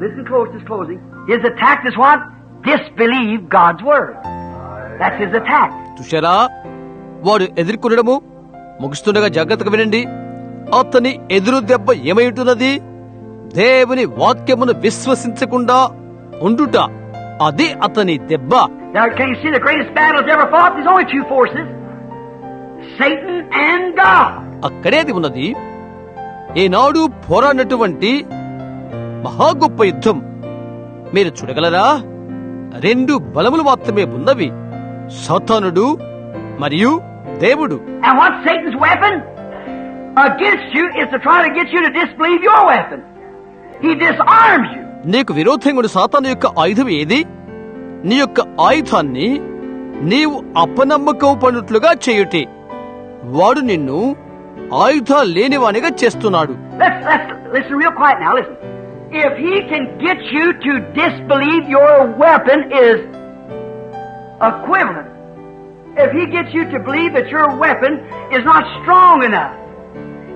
listen close, just closing. His attack is what? Disbelieve God's word. That's his attack. చూశారా వాడు ఎదుర్కొనడము ముగిస్తుండగా జాగ్రత్తగా వినండి అతని ఎదురు దెబ్బ ఏమైంటున్నది దేవుని వాక్యమును విశ్వసించకుండా ఉండుట అది అతని దెబ్బ అక్కడేది ఉన్నది ఏనాడు పోరాడినటువంటి మహా గొప్ప యుద్ధం. మీరు చూడగలరా? రెండు బలములు మాత్రమే ఉన్నవి. సాతానుడు మరియు దేవుడు. And what's Satan's weapon? Against you is to try to get you to disbelieve your weapon. He disarms you. నీకు విరోధంగుడు సాతాను యొక్క ఆయుధం ఏది? నీ యొక్క ఆయుధాన్ని నీవు అపనమ్మకం పడినట్లుగా చేయుటే. వాడు నిన్ను ఆయుధాలు లేనివానిగా చేస్తున్నాడు. If he can get you to disbelieve your weapon is equivalent. If he gets you to believe that your weapon is not strong enough,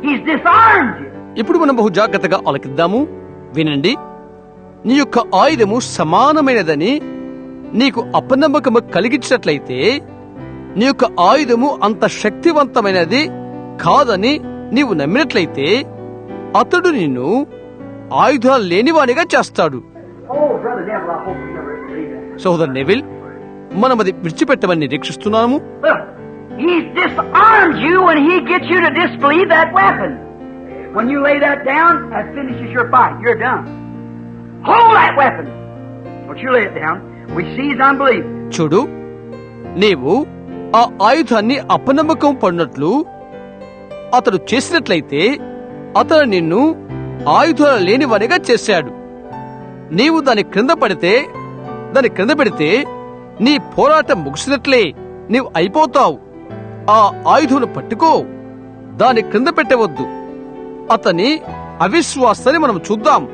he's disarmed you. ఇప్పుడు మనం బహు జాగ్రత్తగా ఆలకిద్దాము వినండి నీ యొక్క ఆయుధము సమానమైనదని నీకు అపనమ్మకము కలిగించినట్లయితే నీ యొక్క ఆయుధము అంత శక్తివంతమైనది కాదని నీవు నమ్మినట్లయితే అతడు నిన్ను ఆయుధాలు లేనివానిగా చేస్తాడు. సోదర్ నెవిల్ మనం అది విడిచిపెట్టమని నిరీక్షిస్తున్నాము. చూడు నీవు ఆ ఆయుధాన్ని అపనమ్మకం పడినట్లు అతడు చేసినట్లయితే అతడు నిన్ను ఆయుధాలు లేనివనిగా చేశాడు. నీవు దాని క్రింద పడితే దాని క్రింద పెడితే నీ పోరాటం ముగిసినట్లే నీవు అయిపోతావు. ఆ ఆయుధమును పట్టుకో దాని క్రింద పెట్టవద్దు. అతని అవిశ్వాసాన్ని మనం చూద్దాం.